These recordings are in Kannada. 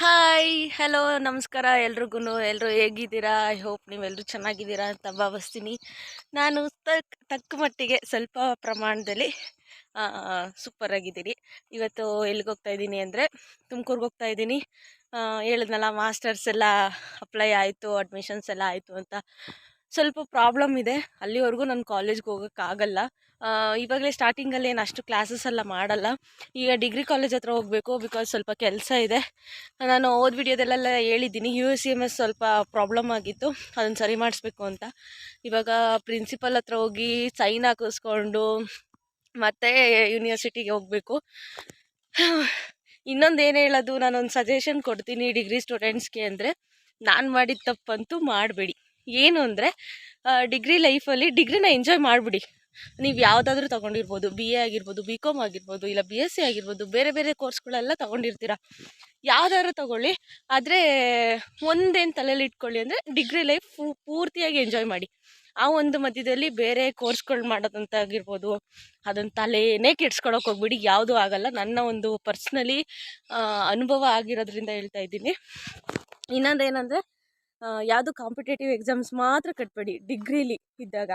ಹಾಯ್ ಹಲೋ ನಮಸ್ಕಾರ. ಎಲ್ರಿಗೂ ಎಲ್ಲರೂ ಹೇಗಿದ್ದೀರಾ? ಐ ಹೋಪ್ ನೀವೆಲ್ಲರೂ ಚೆನ್ನಾಗಿದ್ದೀರಾ ಅಂತ ಭಾವಿಸ್ತೀನಿ. ನಾನು ತಕ್, ತಕ್ಕ ಮಟ್ಟಿಗೆ ಸ್ವಲ್ಪ ಪ್ರಮಾಣದಲ್ಲಿ ಸೂಪರ್ ಆಗಿದ್ದೀರಿ ಇವತ್ತು ಎಲ್ಲಿಗೆ ಹೋಗ್ತಾ ಇದ್ದೀನಿ ಅಂದರೆ, ತುಮ್ಕೂರ್ಗೆ ಹೋಗ್ತಾ ಇದ್ದೀನಿ. ಹೇಳಿದ್ನಲ್ಲ ಮಾಸ್ಟರ್ಸ್ ಎಲ್ಲ ಅಪ್ಲೈ ಆಯಿತು ಅಡ್ಮಿಷನ್ಸ್ ಎಲ್ಲ ಆಯಿತು ಅಂತ. ಸ್ವಲ್ಪ ಪ್ರಾಬ್ಲಮ್ ಇದೆ. ಅಲ್ಲಿವರೆಗೂ ನಾನು ಕಾಲೇಜ್ಗೆ ಹೋಗೋಕ್ಕಾಗಲ್ಲ ಇವಾಗಲೇ ಸ್ಟಾರ್ಟಿಂಗಲ್ಲಿ ಏನು ಅಷ್ಟು ಕ್ಲಾಸಸ್ ಎಲ್ಲ ಮಾಡಲ್ಲ. ಈಗ ಡಿಗ್ರಿ ಕಾಲೇಜ್ ಹತ್ರ ಹೋಗಬೇಕು ಬಿಕಾಸ್ ಸ್ವಲ್ಪ ಕೆಲಸ ಇದೆ. ನಾನು ಓದ್ ವಿಡಿಯೋದಲ್ಲೆಲ್ಲ ಹೇಳಿದ್ದೀನಿ. U S C M S ಸ್ವಲ್ಪ ಪ್ರಾಬ್ಲಮ್ ಆಗಿತ್ತು. ಅದನ್ನು ಸರಿ ಮಾಡಿಸ್ಬೇಕು ಅಂತ. ಇವಾಗ ಪ್ರಿನ್ಸಿಪಲ್ ಹತ್ರ ಹೋಗಿ ಸೈನ್ ಹಾಕಿಸ್ಕೊಂಡು ಮತ್ತೆ ಯೂನಿವರ್ಸಿಟಿಗೆ ಹೋಗಬೇಕು. ಇನ್ನೊಂದು ಏನು ಹೇಳೋದು? ನಾನೊಂದು ಸಜೆಷನ್ ಕೊಡ್ತೀನಿ ಡಿಗ್ರಿ ಸ್ಟೂಡೆಂಟ್ಸ್ಗೆ ಅಂದರೆ ನಾನು ಮಾಡಿದ ತಪ್ಪಂತೂ ಮಾಡಬೇಡಿ. ಏನು ಅಂದರೆ ಡಿಗ್ರಿ ಲೈಫಲ್ಲಿ ಡಿಗ್ರಿನ ಎಂಜಾಯ್ ಮಾಡಿಬಿಡಿ. ನೀವು ಯಾವುದಾದ್ರೂ ತೊಗೊಂಡಿರ್ಬೋದು ಬಿ ಎ ಆಗಿರ್ಬೋದು ಬಿ ಕಾಮ್ ಆಗಿರ್ಬೋದು, ಇಲ್ಲ ಬಿ ಎಸ್ ಸಿ ಆಗಿರ್ಬೋದು, ಬೇರೆ ಬೇರೆ ಕೋರ್ಸ್ಗಳೆಲ್ಲ ತೊಗೊಂಡಿರ್ತೀರ? ಯಾವುದಾದ್ರು ತೊಗೊಳ್ಳಿ, ಆದರೆ ಒಂದೇನು ತಲೆಯಲ್ಲಿ ಇಟ್ಕೊಳ್ಳಿ ಅಂದರೆ ಡಿಗ್ರಿ ಲೈಫ್ ಪೂರ್ತಿಯಾಗಿ ಎಂಜಾಯ್ ಮಾಡಿ. ಆ ಒಂದು ಮಧ್ಯದಲ್ಲಿ ಬೇರೆ ಕೋರ್ಸ್ಗಳು ಮಾಡೋದಂತ ಆಗಿರ್ಬೋದು ಅದನ್ನು ತಲೆನೇ ಕೆಡ್ಸ್ಕೊಳಕ್ಕೆ ಹೋಗ್ಬಿಡಿ, ಯಾವುದೂ ಆಗಲ್ಲ. ನನ್ನ ಒಂದು ಪರ್ಸ್ನಲಿ ಅನುಭವ ಆಗಿರೋದ್ರಿಂದ ಹೇಳ್ತಾ ಇದ್ದೀನಿ. ಇನ್ನೊಂದು ಏನಂದರೆ ಯಾವುದು ಕಾಂಪಿಟೇಟಿವ್ ಎಕ್ಸಾಮ್ಸ್ ಮಾತ್ರ ಕಟ್ಟಬೇಡಿ ಡಿಗ್ರೀಲಿ ಇದ್ದಾಗ.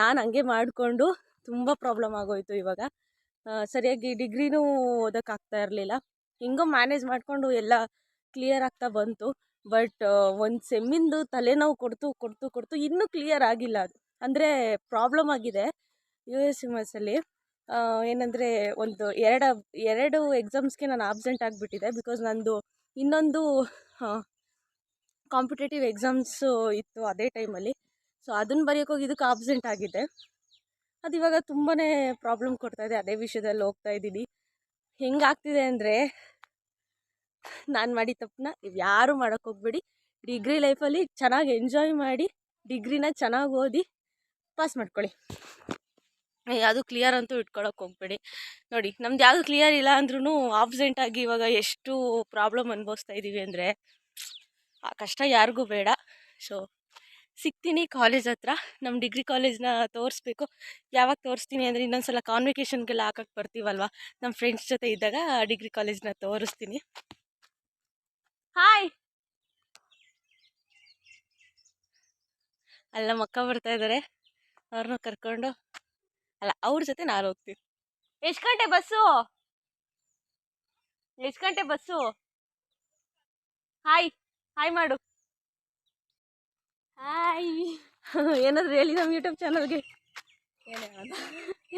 ನಾನು ಹಂಗೆ ಮಾಡಿಕೊಂಡು ತುಂಬ ಪ್ರಾಬ್ಲಮ್ ಆಗೋಯಿತು ಇವಾಗ. ಸರಿಯಾಗಿ ಡಿಗ್ರಿನೂ ಓದೋಕ್ಕಾಗ್ತಾ ಇರಲಿಲ್ಲ. ಹಿಂಗೋ ಮ್ಯಾನೇಜ್ ಮಾಡಿಕೊಂಡು ಎಲ್ಲ ಕ್ಲಿಯರ್ ಆಗ್ತಾ ಬಂತು. ಬಟ್ ಒಂದು ಸೆಮ್ಮಿಂದು ತಲೆನೋವು ಕೊಡ್ತು ಕೊಡ್ತು ಕೊಡ್ತು ಇನ್ನೂ ಕ್ಲಿಯರ್ ಆಗಿಲ್ಲ ಅದು. ಅಂದರೆ ಪ್ರಾಬ್ಲಮ್ ಆಗಿದೆ ಯು ಎಸ್ ಎಂ ಎಸ್ಸಲ್ಲಿ ಏನಂದರೆ ಒಂದು ಎರಡು ಎರಡು ಎಕ್ಸಾಮ್ಸ್ಗೆ ನಾನು ಆಬ್ಸೆಂಟ್ ಆಗಿಬಿಟ್ಟಿದೆ ಬಿಕಾಸ್ ನಂದು ಇನ್ನೊಂದು ಕಾಂಪಿಟೇಟಿವ್ ಎಕ್ಸಾಮ್ಸು ಇತ್ತು ಅದೇ ಟೈಮಲ್ಲಿ ಸೊ ಅದನ್ನು ಬರೆಯೋಕೆ ಹೋಗಿ ಇದಕ್ಕೆ ಆಬ್ಸೆಂಟ್ ಆಗಿದ್ದೆ. ಅದು ಇವಾಗ ತುಂಬಾ ಪ್ರಾಬ್ಲಮ್ ಇದೆ. ಅದೇ ವಿಷಯದಲ್ಲಿ ಹೋಗ್ತಾ ಇದ್ದೀನಿ. ಹೆಂಗಾಗ್ತಿದೆ ಅಂದರೆ, ನಾನು ಮಾಡಿ ತಪ್ಪನ್ನ ನೀವು ಯಾರೂ ಮಾಡೋಕ್ಕೆ ಹೋಗ್ಬೇಡಿ. ಡಿಗ್ರಿ ಲೈಫಲ್ಲಿ ಚೆನ್ನಾಗಿ ಎಂಜಾಯ್ ಮಾಡಿ ಡಿಗ್ರಿನ ಚೆನ್ನಾಗಿ ಓದಿ ಪಾಸ್ ಮಾಡ್ಕೊಳ್ಳಿ. ಯಾವುದು ಕ್ಲಿಯರ್ ಅಂತೂ ಇಟ್ಕೊಳಕ್ಕೆ ಹೋಗ್ಬೇಡಿ. ನೋಡಿ, ನಮ್ದು ಯಾವುದು ಕ್ಲಿಯರ್ ಇಲ್ಲ ಅಂದ್ರೂ ಆಬ್ಸೆಂಟ್ ಆಗಿ ಇವಾಗ ಎಷ್ಟು ಪ್ರಾಬ್ಲಮ್ ಅನುಭವಿಸ್ತಾ ಇದ್ದೀವಿ ಅಂದರೆ ಆ ಕಷ್ಟ ಯಾರಿಗೂ ಬೇಡ. ಸೊ ಸಿಗ್ತೀನಿ ಕಾಲೇಜ್ ಹತ್ರ. ನಮ್ಮ ಡಿಗ್ರಿ ಕಾಲೇಜ್ನ ತೋರಿಸ್ಬೇಕು. ಯಾವಾಗ ತೋರಿಸ್ತೀನಿ ಅಂದರೆ ಇನ್ನೊಂದು ಸಲ ಕಾನ್ವಿಕೇಷನ್ಗೆಲ್ಲ ಹಾಕಕ್ಕೆ ಬರ್ತೀವಲ್ವ? ನಮ್ಮ ಫ್ರೆಂಡ್ಸ್ ಜೊತೆ ಇದ್ದಾಗ ಡಿಗ್ರಿ ಕಾಲೇಜ್ನ ತೋರಿಸ್ತೀನಿ. ಹಾಯ್ ಅಲ್ಲ, ಮಕ್ಕ ಬರ್ತಾ ಇದ್ದಾರೆ ಅವ್ರನ್ನ ಕರ್ಕೊಂಡು. ಅಲ್ಲ, ಅವ್ರ ಜೊತೆ ನಾನು ಹೋಗ್ತೀನಿ. ಎಷ್ಟು ಗಂಟೆ ಬಸ್ಸು? ಎಷ್ಟು ಗಂಟೆ ಬಸ್ಸು? ಹಾಯ್ ಮಾಡು. ಹಾಯ್ ಏನಾದರೂ ಹೇಳಿ ನಮ್ಮ ಯೂಟ್ಯೂಬ್ ಚಾನಲ್ಗೆ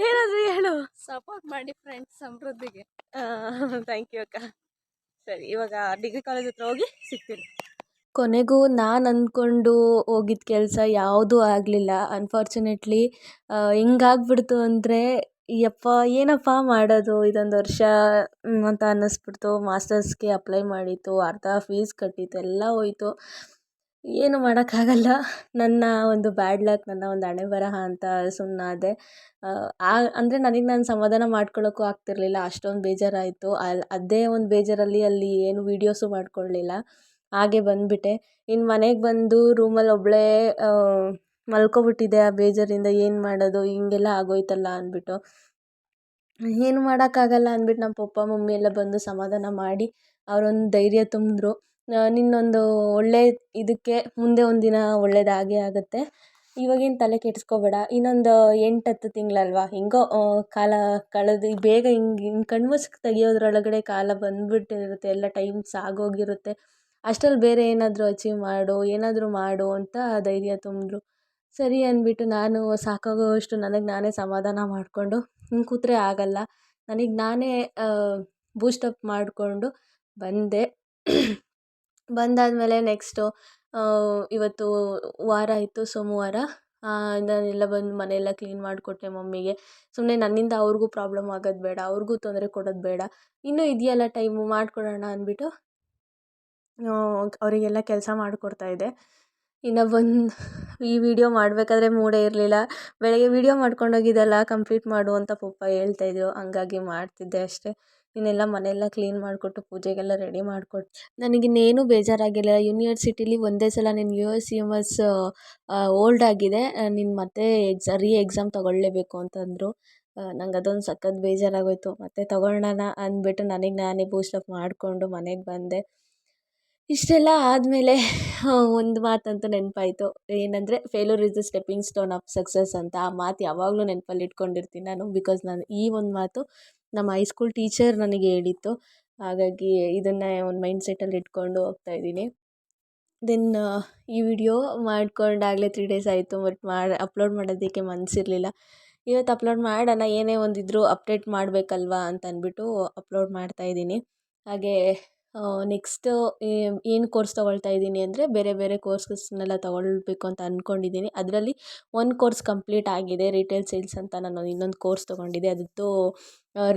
ಏನಾದರೂ ಹೇಳು. ಸಪೋರ್ಟ್ ಮಾಡಿ ಫ್ರೆಂಡ್ಸ್ ಸಮೃದ್ಧಿಗೆ. ಥ್ಯಾಂಕ್ ಯು ಅಕ್ಕ. ಸರಿ ಇವಾಗ ಡಿಗ್ರಿ ಕಾಲೇಜ್ ಹತ್ರ ಹೋಗಿ ಸಿಗ್ತೀನಿ. ಕೊನೆಗೂ ನಾನು ಅಂದ್ಕೊಂಡು ಹೋಗಿದ್ದ ಕೆಲಸ ಯಾವುದೂ ಆಗಲಿಲ್ಲ. ಅನ್ಫಾರ್ಚುನೇಟ್ಲಿ ಹೆಂಗಾಗ್ಬಿಡ್ತು ಅಂದರೆ ಯಪ್ಪ, ಏನಪ್ಪ ಮಾಡೋದು? ಇದೊಂದು ವರ್ಷ ಅಂತ ಅನ್ನಿಸ್ಬಿಡ್ತು. ಮಾಸ್ಟರ್ಸ್ಗೆ ಅಪ್ಲೈ ಮಾಡಿತ್ತು, ಅರ್ಧ ಫೀಸ್ ಕಟ್ಟಿತ್ತು, ಎಲ್ಲ ಹೋಯಿತು. ಏನು ಮಾಡೋಕ್ಕಾಗಲ್ಲ. ನನ್ನ ಒಂದು ಬ್ಯಾಡ್ ಲಕ್ ನನ್ನ ಒಂದು ಹಣೆ ಬರಹ ಅಂತ ಸುಮ್ಮನಾದೆ ಆ ಅಂದರೆ ನನಗೆ ನಾನು ಸಮಾಧಾನ ಮಾಡ್ಕೊಳ್ಳೋಕ್ಕೂ ಆಗ್ತಿರಲಿಲ್ಲ. ಅಷ್ಟೊಂದು ಬೇಜಾರಾಯಿತು. ಅಲ್ಲಿ ಅದೇ ಒಂದು ಬೇಜಾರಲ್ಲಿ ಅಲ್ಲಿ ಏನು ವೀಡಿಯೋಸು ಮಾಡ್ಕೊಳ್ಳಲಿಲ್ಲ ಹಾಗೆ ಬಂದುಬಿಟ್ಟೆ. ಇನ್ನು ಮನೆಗೆ ಬಂದು ರೂಮಲ್ಲಿ ಒಬ್ಬಳೇ ಮಲ್ಕೊಬಿಟ್ಟಿದ್ದೆ ಆ ಬೇಜಾರಿಂದ ಏನು ಮಾಡೋದು? ಹಿಂಗೆಲ್ಲ ಆಗೋಯ್ತಲ್ಲ ಅಂದ್ಬಿಟ್ಟು. ಏನು ಮಾಡೋಕ್ಕಾಗಲ್ಲ ಅಂದ್ಬಿಟ್ಟು ನಮ್ಮ ಪಪ್ಪ, ಮಮ್ಮಿ ಎಲ್ಲ ಬಂದು ಸಮಾಧಾನ ಮಾಡಿ ಅವರೊಂದು ಧೈರ್ಯ ತುಂಬಿದ್ರು. ನಿನ್ನೊಂದು ಒಳ್ಳೆಯ ಇದಕ್ಕೆ ಮುಂದೆ ಒಂದಿನ ಒಳ್ಳೆಯದಾಗೇ ಆಗುತ್ತೆ. ಇವಾಗೇನು ತಲೆ ಕೆಡಿಸ್ಕೋಬೇಡ. ಇನ್ನೊಂದು ಎಂಟು ಹತ್ತು ತಿಂಗಳಲ್ವಾ? ಹೆಂಗೋ ಕಾಲ ಕಳೆದು, ಬೇಗ ಹಿಂಗೆ ಹಿಂಗೆ ಕಣ್ಮಸ್ಕ್ ತೆಗಿಯೋದ್ರೊಳಗಡೆ ಕಾಲ ಬಂದುಬಿಟ್ಟಿರುತ್ತೆ. ಎಲ್ಲ ಟೈಮ್ ಸಾಗೋಗಿರುತ್ತೆ. ಅಷ್ಟ್ರಲ್ಲಿ ಬೇರೆ ಏನಾದರೂ ಅಚೀವ್ ಮಾಡು, ಏನಾದರೂ ಮಾಡು ಅಂತ ಧೈರ್ಯ ತುಂಬಿದ್ರು. ಸರಿ ಅಂದ್ಬಿಟ್ಟು ನಾನು ಸಾಕಾಗೋವಷ್ಟು ನನಗೆ ನಾನೇ ಸಮಾಧಾನ ಮಾಡಿಕೊಂಡು ಹಿಂಗೆ ಕೂತ್ರೆ ಆಗಲ್ಲ. ನನಗೆ ನಾನೇ ಬೂಸ್ಟಪ್ ಮಾಡಿಕೊಂಡು ಬಂದೆ. ಬಂದಾದಮೇಲೆ ನೆಕ್ಸ್ಟು ಇವತ್ತು ವಾರ ಇತ್ತು ಸೋಮವಾರ. ನಾನೆಲ್ಲ ಬಂದು ಮನೆಯೆಲ್ಲ ಕ್ಲೀನ್ ಮಾಡಿಕೊಟ್ಟೆ ಮಮ್ಮಿಗೆ. ಸುಮ್ಮನೆ ನನ್ನಿಂದ ಅವ್ರಿಗೂ ಪ್ರಾಬ್ಲಮ್ ಆಗೋದು ಬೇಡ, ಅವ್ರಿಗೂ ತೊಂದರೆ ಕೊಡೋದು ಬೇಡ. ಇನ್ನೂ ಇದೆಯಲ್ಲ ಟೈಮು ಮಾಡಿಕೊಡೋಣ ಅಂದ್ಬಿಟ್ಟು ಅವರಿಗೆಲ್ಲ ಕೆಲಸ ಮಾಡಿಕೊಡ್ತಾಯಿದ್ದೆ ಇನ್ನು ಒಂದು ಈ ವಿಡಿಯೋ ಮಾಡಬೇಕಾದ್ರೆ ಮೂಡೇ ಇರಲಿಲ್ಲ. ಬೆಳಗ್ಗೆ ವಿಡಿಯೋ ಮಾಡ್ಕೊಂಡೋಗಿದ್ದಲ್ಲ ಕಂಪ್ಲೀಟ್ ಮಾಡು ಅಂತ ಪಪ್ಪ ಹೇಳ್ತಾಯಿದ್ರು ಹಂಗಾಗಿ ಮಾಡ್ತಿದ್ದೆ ಅಷ್ಟೇ. ಇನ್ನೆಲ್ಲ ಮನೆಯೆಲ್ಲ ಕ್ಲೀನ್ ಮಾಡಿಕೊಟ್ಟು ಪೂಜೆಗೆಲ್ಲ ರೆಡಿ ಮಾಡಿಕೊಟ್ಟು ನನಗಿನ್ನೇನು ಬೇಜಾರಾಗಿಲ್ಲ ಯೂನಿವರ್ಸಿಟಿಲಿ ಒಂದೇ ಸಲ ನಿನ್ನ U S U S old ಆಗಿದೆ. ನೀನು ಮತ್ತೆ ಎಕ್ಸ ರೀ ಎಕ್ಸಾಮ್ ತೊಗೊಳ್ಳೇಬೇಕು ಅಂತಂದರು ನಂಗೆ ಅದೊಂದು ಸಖತ್ ಬೇಜಾರಾಗೋಯಿತು. ಮತ್ತೆ ತೊಗೊಳ್ಳೋಣ ಅಂದ್ಬಿಟ್ಟು ನನಗೆ ನಾನೇ ಅಪ್ ಮಾಡಿಕೊಂಡು ಮನೆಗೆ ಬಂದೆ. ಇಷ್ಟೆಲ್ಲ ಆದಮೇಲೆ ಒಂದು ಮಾತಂತೂ ನೆನಪಾಯ್ತು. ಏನಂದರೆ failure is the stepping stone of success ಅಂತ ಆ ಮಾತು ಯಾವಾಗಲೂ ನೆನಪಲ್ಲಿ ಇಟ್ಕೊಂಡಿರ್ತೀನಿ ನಾನು ಬಿಕಾಸ್ ನಾನು ಈ ಒಂದು ಮಾತು ನಮ್ಮ ಹೈಸ್ಕೂಲ್ ಟೀಚರ್ ನನಗೆ ಹೇಳಿತ್ತು. ಹಾಗಾಗಿ ಇದನ್ನು ಒಂದು ಮೈಂಡ್ ಸೆಟ್ಟಲ್ಲಿ ಇಟ್ಕೊಂಡು ಹೋಗ್ತಾ ಇದ್ದೀನಿ. ದೆನ್ ಈ ವಿಡಿಯೋ ಮಾಡ್ಕೊಂಡಾಗಲೇ ತ್ರೀ ಡೇಸ್ ಆಯಿತು ಬಟ್ ಮಾಡಿ ಅಪ್ಲೋಡ್ ಮಾಡೋದಕ್ಕೆ ಮನಸ್ಸಿರಲಿಲ್ಲ ಇವತ್ತು ಅಪ್ಲೋಡ್ ಮಾಡೋಣ, ಏನೇ ಒಂದಿದ್ರು ಅಪ್ಡೇಟ್ ಮಾಡಬೇಕಲ್ವಾ ಅಂತ ಅಂದ್ಬಿಟ್ಟು ಅಪ್ಲೋಡ್ ಮಾಡ್ತಾಯಿದ್ದೀನಿ ಹಾಗೆ ನೆಕ್ಸ್ಟು ಏನು ಕೋರ್ಸ್ ತೊಗೊಳ್ತಾ ಇದ್ದೀನಿ ಅಂದರೆ ಬೇರೆ ಬೇರೆ ಕೋರ್ಸಸ್ನೆಲ್ಲ ತೊಗೊಳ್ಬೇಕು ಅಂತ ಅಂದ್ಕೊಂಡಿದ್ದೀನಿ ಅದರಲ್ಲಿ ಒಂದು ಕೋರ್ಸ್ ಕಂಪ್ಲೀಟ್ ಆಗಿದೆ ರಿಟೇಲ್ ಸೇಲ್ಸ್ ಅಂತ ನಾನು ಇನ್ನೊಂದು ಕೋರ್ಸ್ ತೊಗೊಂಡಿದ್ದೆ. ಅದ್ರದ್ದು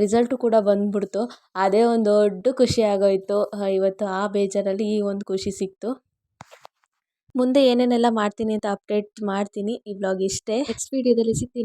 ರಿಸಲ್ಟು ಕೂಡ ಬಂದ್ಬಿಡ್ತು. ಅದೇ ಒಂದು ದೊಡ್ಡ ಖುಷಿ ಆಗೋಯಿತು. ಇವತ್ತು ಆ ಬೇಜಾರಲ್ಲಿ ಈ ಒಂದು ಖುಷಿ ಸಿಕ್ತು. ಮುಂದೆ ಏನೇನೆಲ್ಲ ಮಾಡ್ತೀನಿ ಅಂತ ಅಪ್ಡೇಟ್ ಮಾಡ್ತೀನಿ ಈ ಬ್ಲಾಗ್ ಇಷ್ಟೇ. ನೆಕ್ಸ್ಟ್ ವೀಡಿಯೋದಲ್ಲಿ ಸಿಗ್ತೀನಿ.